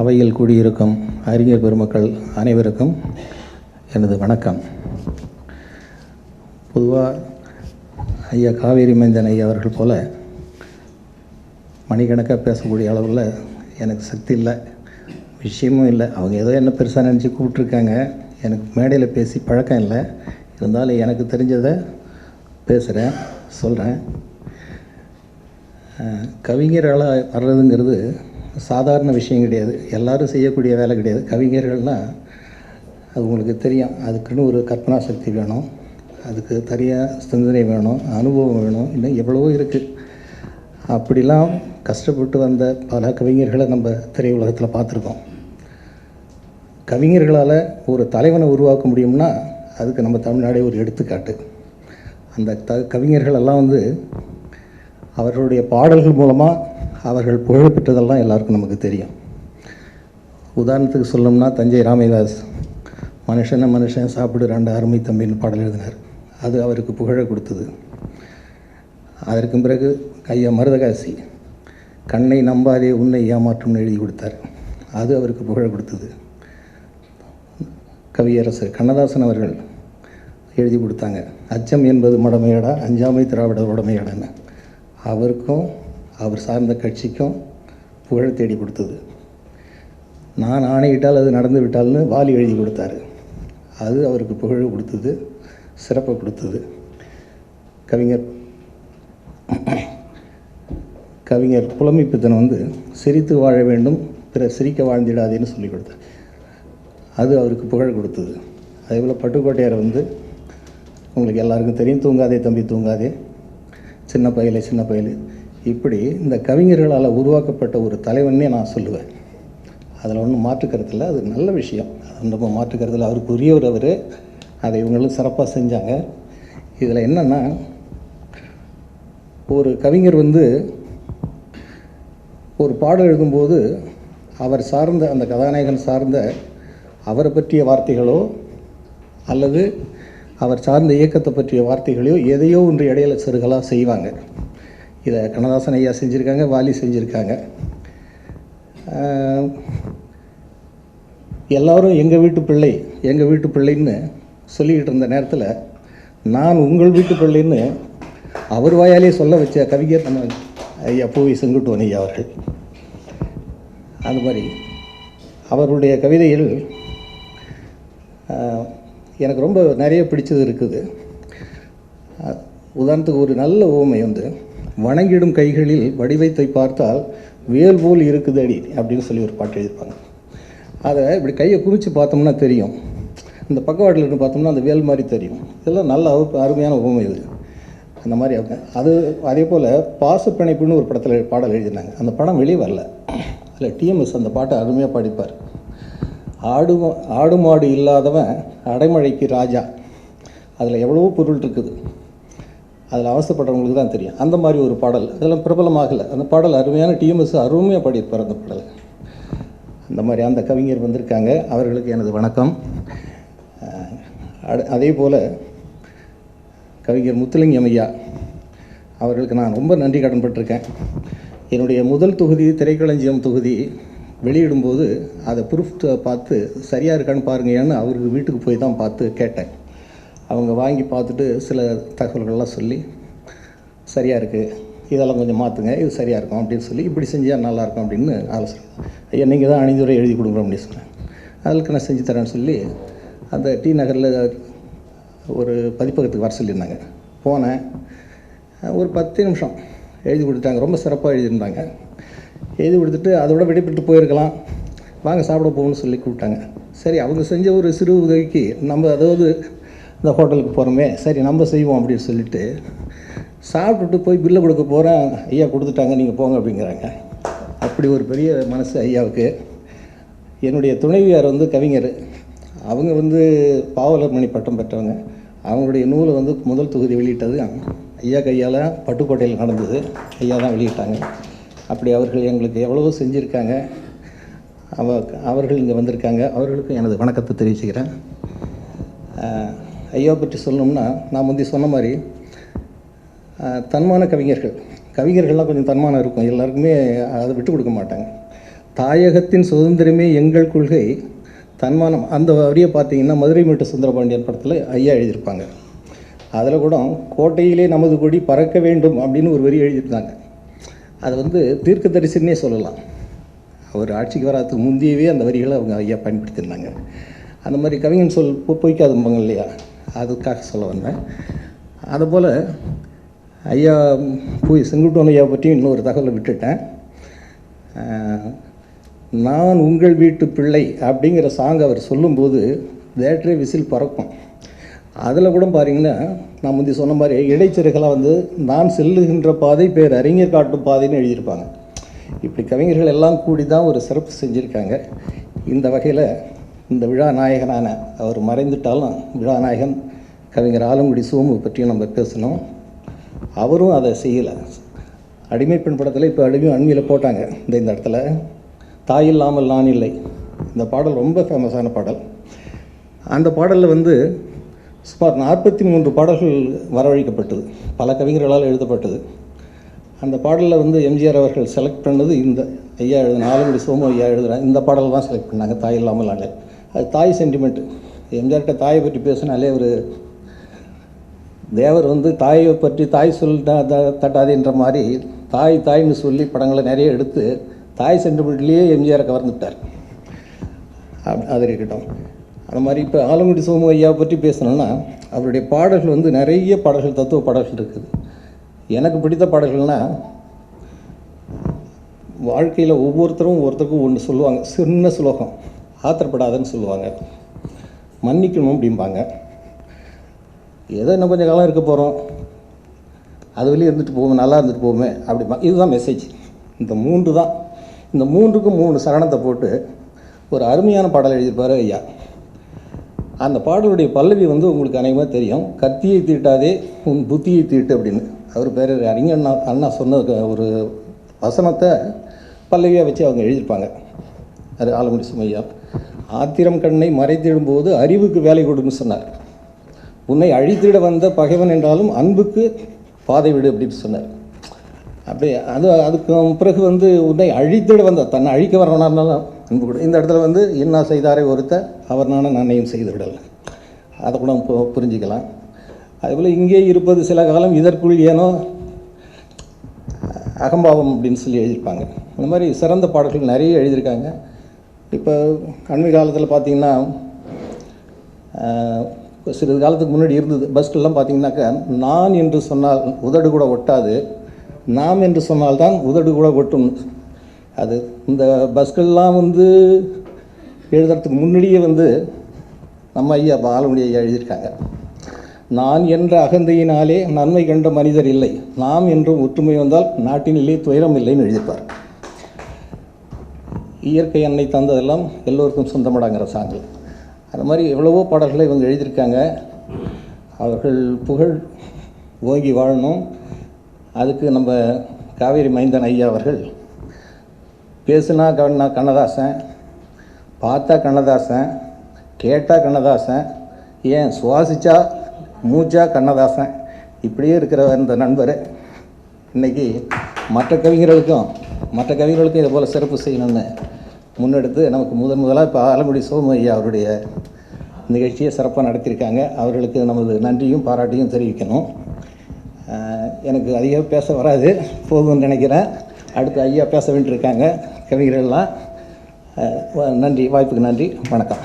அவையில் கூடியிருக்கும் அறிஞர் பெருமக்கள் அனைவருக்கும் எனது வணக்கம். பொதுவாக ஐயா காவேரி மைந்தன் ஐயா அவர்கள் போல மணிக்கணக்காக பேசக்கூடிய அளவில் எனக்கு சக்தி இல்லை விஷயமும் இல்லை. அவங்க ஏதோ என்ன பெருசாக நினச்சி கூப்பிட்ருக்காங்க எனக்கு மேடையில் பேசி பழக்கம் இல்லை. இருந்தாலும் எனக்கு தெரிஞ்சதை பேசுகிறேன் சொல்கிறேன் கவிஞர்களாக வர்றதுங்கிறது சாதாரண விஷயம் கிடையாது. எல்லாரும் செய்யக்கூடிய வேலை கிடையாது. கவிஞர்கள்னால் அது உங்களுக்கு தெரியும். அதுக்குன்னு ஒரு கற்பனா சக்தி வேணும். அதுக்கு தனியாக சிந்தனை வேணும். அனுபவம் வேணும். இன்னும் எவ்வளவோ இருக்குது அப்படிலாம் கஷ்டப்பட்டு வந்த பல கவிஞர்களை நம்ம திரையுலகத்தில் பார்த்துருக்கோம். கவிஞர்களால் ஒரு தலைவனை உருவாக்க முடியும்னா அதுக்கு நம்ம தமிழ்நாடே ஒரு எடுத்துக்காட்டு. அந்த த கவிஞர்கள் எல்லாம் வந்து அவர்களுடைய பாடல்கள் மூலமாக அவர்கள் புகழ் பெற்றதெல்லாம் எல்லாருக்கும் நமக்கு தெரியும். உதாரணத்துக்கு சொல்லணும்னா தஞ்சை ராமதாஸ் மனுஷனை மனுஷன் சாப்பிடு ரெண்டு அருமை தம்பின்னு பாடல் எழுதினார். அது அவருக்கு புகழை கொடுத்தது. அதற்கு பிறகு ஐயா மருதகாசி கண்ணை நம்பாதே உன்னை ஏமாற்றும்னு எழுதி கொடுத்தார். அது அவருக்கு புகழ கொடுத்தது. கவியரசர் கண்ணதாசன் அவர்கள் எழுதி கொடுத்தாங்க அச்சம் என்பது மடமையடா அஞ்சாமை திராவிட உடமையடான்னு அவருக்கும் அவர் சார்ந்த கட்சிக்கும் புகழ் தேடி கொடுத்தது. நான் ஆணையிட்டால் அது நடந்து விட்டால்னு வாலி எழுதி கொடுத்தாரு. அது அவருக்கு புகழ் கொடுத்தது சிறப்பை கொடுத்தது. கவிஞர் கவிஞர் புலமைப்பித்தன் வந்து சிரித்து வாழ வேண்டும் பிற சிரிக்க வாழ்ந்திடாதேன்னு சொல்லி கொடுத்தார். அது அவருக்கு புகழ் கொடுத்தது. அதேபோல் பட்டுக்கோட்டையார் வந்து உங்களுக்கு எல்லாருக்கும் தெரியும் தூங்காதே தம்பி தூங்காதே. சின்ன பயலே சின்ன பயலு. இப்படி இந்த கவிஞர்களால் உருவாக்கப்பட்ட ஒரு தலைவன்னே நான் சொல்லுவேன். அதில் ஒன்றும் மாற்றுக்கருத்தில் அது நல்ல விஷயம். அது நம்ம மாற்றுக்கருத்தில் அவருக்கு உரியவர் அவர். அதை இவங்களும் சிறப்பாக செஞ்சாங்க. இதில் என்னென்னா ஒரு கவிஞர் வந்து ஒரு பாடல் எழுதும்போது அவர் சார்ந்த அந்த கதாநாயகன் சார்ந்த அவரை பற்றிய வார்த்தைகளோ அல்லது அவர் சார்ந்த இயக்கத்தை பற்றிய வார்த்தைகளையோ எதையோ ஒன்று இடையில சிறுகளாக செய்வாங்க. இதை கண்ணதாசன் ஐயா செஞ்சுருக்காங்க வாலி செஞ்சுருக்காங்க. எல்லோரும் எங்கள் வீட்டு பிள்ளை எங்கள் வீட்டு பிள்ளைன்னு சொல்லிக்கிட்டு இருந்த நேரத்தில் நான் உங்கள் வீட்டு பிள்ளைன்னு அவர் வாயாலே சொல்ல வச்ச கவிஞர் நம்ம ஐயா பூவி செங்குட்டுவன் ஐயா அவர்கள். அது மாதிரி அவருடைய கவிதைகள் எனக்கு ரொம்ப நிறைய பிடிச்சது இருக்குது. உதாரணத்துக்கு ஒரு நல்ல ஓமை வந்து வணங்கிடும் கைகளில் வடிவத்தை பார்த்தால் வேல் போல் இருக்குது அடி அப்படின்னு சொல்லி ஒரு பாட்டு எழுதியிருப்பாங்க. அதை இப்படி கையை குவிச்சு பார்த்தோம்னா தெரியும். இந்த பக்கவாட்டில் இருந்து பார்த்தோம்னா அந்த வேல் மாதிரி தெரியும். இதெல்லாம் நல்ல அருமையான உபமை இது அந்த மாதிரி அது அதே போல் பாசப்பிணைப்புன்னு ஒரு படத்தில் பாடல் எழுதினாங்க அந்த படம் வெளியே வரல. அதில் டிஎம்எஸ் அந்த பாட்டை அருமையாக படிப்பார். ஆடு ஆடு மாடு இல்லாதவன் அடைமழைக்கு ராஜா. அதில் எவ்வளவோ பொருள் இருக்குது. அதில் அவசரப்படுறவங்களுக்கு தான் தெரியும். அந்த மாதிரி ஒரு பாடல். அதெல்லாம் பிரபலமாகலை. அந்த பாடல் அருமையான டிஎம்எஸ் அருமையாக பாடியிருப்பார் அந்த பாடல். அந்த மாதிரி அந்த கவிஞர் வந்திருக்காங்க. அவர்களுக்கு எனது வணக்கம். அதே போல் கவிஞர் முத்துலிங்கம் ஐயா அவர்களுக்கு நான் ரொம்ப நன்றி கடன்பட்டிருக்கேன் என்னுடைய முதல் தொகுதி திரைக்களஞ்சியம் தொகுதி வெளியிடும்போது அதை ப்ரூஃப் பார்த்து சரியாக இருக்கான்னு பாருங்கன்னு அவருக்கு வீட்டுக்கு போய் தான் பார்த்து கேட்டேன். அவங்க வாங்கி பார்த்துட்டு சில தகவல்கள்லாம் சொல்லி சரியாக இருக்குது இதெல்லாம் கொஞ்சம் மாற்றுங்க இது சரியாக இருக்கும் அப்படின்னு சொல்லி இப்படி செஞ்சால் நல்லாயிருக்கும் அப்படின்னு ஆலோசனை. ஐயா நீங்கள் தான் அணிந்துரை எழுதி கொடுக்குறோம் அப்படின்னு சொன்னேன். அதுக்கு நான் செஞ்சு தரேன்னு சொல்லி அந்த டி நகரில் ஒரு பதிப்பகத்துக்கு வர சொல்லியிருந்தாங்க. போனேன். ஒரு பத்து நிமிஷம் எழுதி கொடுத்தாங்க ரொம்ப சிறப்பாக எழுதியிருந்தாங்க. எழுதி கொடுத்துட்டு அதோட விடைபெற்று போயிருக்கலாம். வாங்க சாப்பிட போகணும்னு சொல்லி கூப்பிட்டாங்க. சரி அவங்க செஞ்ச ஒரு சிறு உதவிக்கு நம்ம அதாவது இந்த ஹோட்டலுக்கு போகிறோமே சரி நம்ம செய்வோம் அப்படின்னு சொல்லிட்டு சாப்பிட்டுட்டு போய் பில்லை கொடுக்க போகிறேன் ஐயா கொடுத்துட்டாங்க நீங்கள் போங்க அப்படிங்கிறாங்க. அப்படி ஒரு பெரிய மனசு ஐயாவுக்கு. என்னுடைய துணைவியார் வந்து கவிஞர். அவங்க வந்து பாவலர் மணி பட்டம் பெற்றவங்க. அவங்களுடைய நூலை வந்து முதல் தொகுதி வெளியிட்டது. ஐயா கையால் பட்டுக்கோட்டையில் நடந்தது. ஐயா தான் வெளியிட்டாங்க. அப்படி அவர்கள் எங்களுக்கு எவ்வளவோ செஞ்சுருக்காங்க. அவ அவர்கள் இங்கே வந்திருக்காங்க. அவர்களுக்கும் எனது வணக்கத்தை தெரிவிச்சுக்கிறேன். ஐயா பற்றி சொல்லணும்னா நான் முந்தி சொன்ன மாதிரி தன்மான கவிஞர்கள். கவிஞர்கள்லாம் கொஞ்சம் தன்மானம் இருக்கும். எல்லாருக்குமே அதை விட்டு கொடுக்க மாட்டாங்க. தாயகத்தின் சுதந்திரமே எங்கள் கொள்கை. தன்மானம். அந்த வரியை பார்த்தீங்கன்னா மதுரை மீட்டு சுந்தரபாண்டியன் படத்தில் ஐயா எழுதியிருப்பாங்க. அதில் கூட கோட்டையிலே நமது கொடி பறக்க வேண்டும் அப்படின்னு ஒரு வரி எழுதியிருந்தாங்க. அது வந்து தீர்க்க தரிசனே சொல்லலாம். அவர் ஆட்சிக்கு வராதுக்கு முந்தையவே அந்த வரிகளை அவங்க ஐயா பயன்படுத்தியிருந்தாங்க. அந்த மாதிரி கவிஞன் சொல் பொ- பொய்க்காதும்பாங்க இல்லையா? அதுக்காக சொல்ல வந்தேன். அதுபோல் ஐயா போய் செங்குட்டோன் ஐயா பற்றியும் இன்னொரு தகவலை விட்டுட்டேன். நான் உங்கள் வீட்டு பிள்ளை அப்படிங்கிற சாங் அவர் சொல்லும்போது தேட்டரே விசில் பறக்கும். அதில் கூட பாருங்கன்னா நான் முந்தி சொன்ன மாதிரி இடைச்செருகளாக வந்து நான் செல்லுகின்ற பாதை பேர் அறிஞர் காட்டும் பாதைன்னு எழுதியிருப்பாங்க. இப்படி கவிஞர்கள் எல்லாம் கூடி தான் ஒரு சிறப்பு செஞ்சுருக்காங்க. இந்த வகையில் இந்த விழா நாயகனான அவர் மறைந்துட்டாலும் விழா நாயகன் கவிஞர் ஆலங்குடி சோமு பற்றியும் நம்ம பேசணும். அவரும் அதை செய்யலை. அடிமை பெண் படத்தில் இப்போ அடிமை அண்மையில் போட்டாங்க. இந்த இந்த இடத்துல. தாய் இல்லாமல் நான் இல்லை. இந்த பாடல் ரொம்ப ஃபேமஸான பாடல். அந்த பாடலில் வந்து சுமார் நாற்பத்தி மூன்று பாடல்கள் வரவழைக்கப்பட்டது. பல கவிஞர்களால் எழுதப்பட்டது. அந்த பாடலில் வந்து எம்ஜிஆர் அவர்கள் செலக்ட் பண்ணது இந்த ஐயா எழுதின ஆலங்குடி சோமு ஐயா எழுதுன இந்த பாடல் தான் செலக்ட் பண்ணாங்க. தாய் இல்லாமல் ஆளு அது தாய் சென்டிமெண்ட்டு எம்ஜிஆர்கிட்ட தாயை பற்றி பேசினாலே ஒரு தேவர் வந்து தாயை பற்றி தாய் சொல் த- தட்டாதேன்ற மாதிரி தாய் தாய்னு சொல்லி படங்களை நிறைய எடுத்து தாய் சென்டிமெண்ட்லேயே எம்ஜிஆரை கவர்ந்துட்டார். அப்- அது இருக்கட்டும். அந்த மாதிரி இப்போ ஆலங்குடி சோமு ஐயா பற்றி பேசணும்னா அவருடைய பாடல்கள் வந்து நிறைய பாடல்கள் தத்துவ பாடல்கள் இருக்குது. எனக்கு பிடித்த பாடல்கள்னா வாழ்க்கையில் ஒவ்வொருத்தரும் ஒருத்தருக்கும் ஒன்று சொல்லுவாங்க. சின்ன சுலோகம். ஆத்திரப்படாதன்னு சொல்லுவாங்க. மன்னிக்கணும் அப்படிம்பாங்க. ஏதோ இன்னும் கொஞ்சம் காலம் இருக்க போகிறோம் அது வெளியே இருந்துட்டு போவோம் நல்லா இருந்துட்டு போவோமே அப்படிம்பா இதுதான் மெசேஜ் இந்த மூன்று தான். இந்த மூன்றுக்கும் மூணு சரணத்தை போட்டு ஒரு அருமையான பாடல் எழுதியிருப்பார் ஐயா. அந்த பாடலுடைய பல்லவி வந்து உங்களுக்கு அநேகமாக தெரியும். கத்தியை தீட்டாதே உன் புத்தியை தீட்டு அப்படின்னு. அவர் பேர் அறிஞர் அண்ணா அண்ணா சொன்ன ஒரு வசனத்தை பல்லவியாக வச்சு அவங்க எழுதியிருப்பாங்க. அது ஆலமுடி சுமையா. ஆத்திரம் கண்ணை மறைத்திடும்போது அறிவுக்கு வேலை கொடுன்னு சொன்னார். உன்னை அழித்திட வந்த பகைவன் என்றாலும் அன்புக்கு பாதை விடு அப்படின்னு சொன்னார். அப்படி அது அதுக்கு பிறகு வந்து உன்னை அழித்திட வந்த தன்னை அழிக்க வரவனாலும் அன்பு கூட. இந்த இடத்துல வந்து என்ன செய்தாரே ஒருத்த அவர் நானும் நன்னையும் செய்து விடலை. அதை கூட பு- புரிஞ்சுக்கலாம். அதுபோல் இங்கே இருப்பது சில காலம் இதற்குள் ஏனோ அகம்பாவம் அப்படின்னு சொல்லி எழுதியிருப்பாங்க. இந்த மாதிரி சிறந்த பாடல்கள் நிறைய எழுதியிருக்காங்க. இப்போ அண்மை காலத்தில் பார்த்தீங்கன்னா சிறிது காலத்துக்கு முன்னாடி இருந்தது. பஸ்கள்லாம் பார்த்தீங்கன்னாக்கா நான் என்று சொன்னால் உதடு கூட ஒட்டாது. நாம் என்று சொன்னால்தான் உதடு கூட ஒட்டும் அது இந்த பஸ்கள்லாம் வந்து எழுதுறதுக்கு முன்னாடியே வந்து நம்ம ஐயா பாலமுடி ஐயா எழுதியிருக்காங்க. நான் என்ற அகந்தையினாலே நன்மை கண்ட மனிதர் இல்லை. நாம் என்றும் ஒற்றுமை வந்தால் நாட்டினிலே துயரம் இல்லைன்னு எழுதியிருப்பார். இயற்கை அன்னை தந்ததெல்லாம் எல்லோருக்கும் சொந்தமடாங்கிற சாங்கல் அந்த மாதிரி எவ்வளவோ பாடல்களை இவங்க எழுதியிருக்காங்க. அவர்கள் புகழ் ஓங்கி வாழணும். அதுக்கு நம்ம காவேரி மைந்தன் ஐயா அவர்கள் பேசுனா கண்ணா கண்ணதாசன் பார்த்தா கண்ணதாசன் கேட்டால் கண்ணதாசன் ஏன் சுவாசிச்சா மூச்சா கண்ணதாசன்? இப்படியே இருக்கிற இந்த நண்பர். இன்னைக்கு மற்ற கவிஞர்களுக்கும் மற்ற கவிஞர்களுக்கும் இதை போல் சிறப்பு செய்யணும்னு முன்னெடுத்து நமக்கு முதன் முதலாக இப்போ ஆலங்குடி சோமு ஐயா அவருடைய நிகழ்ச்சியை சிறப்பாக நடத்தியிருக்காங்க. அவர்களுக்கு நமது நன்றியும் பாராட்டியும் தெரிவிக்கணும். எனக்கு அதிகம் பேச வராது போதும்னு நினைக்கிறேன். அடுத்து ஐயா பேச வேண்டியிருக்காங்க கவிஞர்கள்லாம் நன்றி வாய்ப்புக்கு நன்றி வணக்கம்.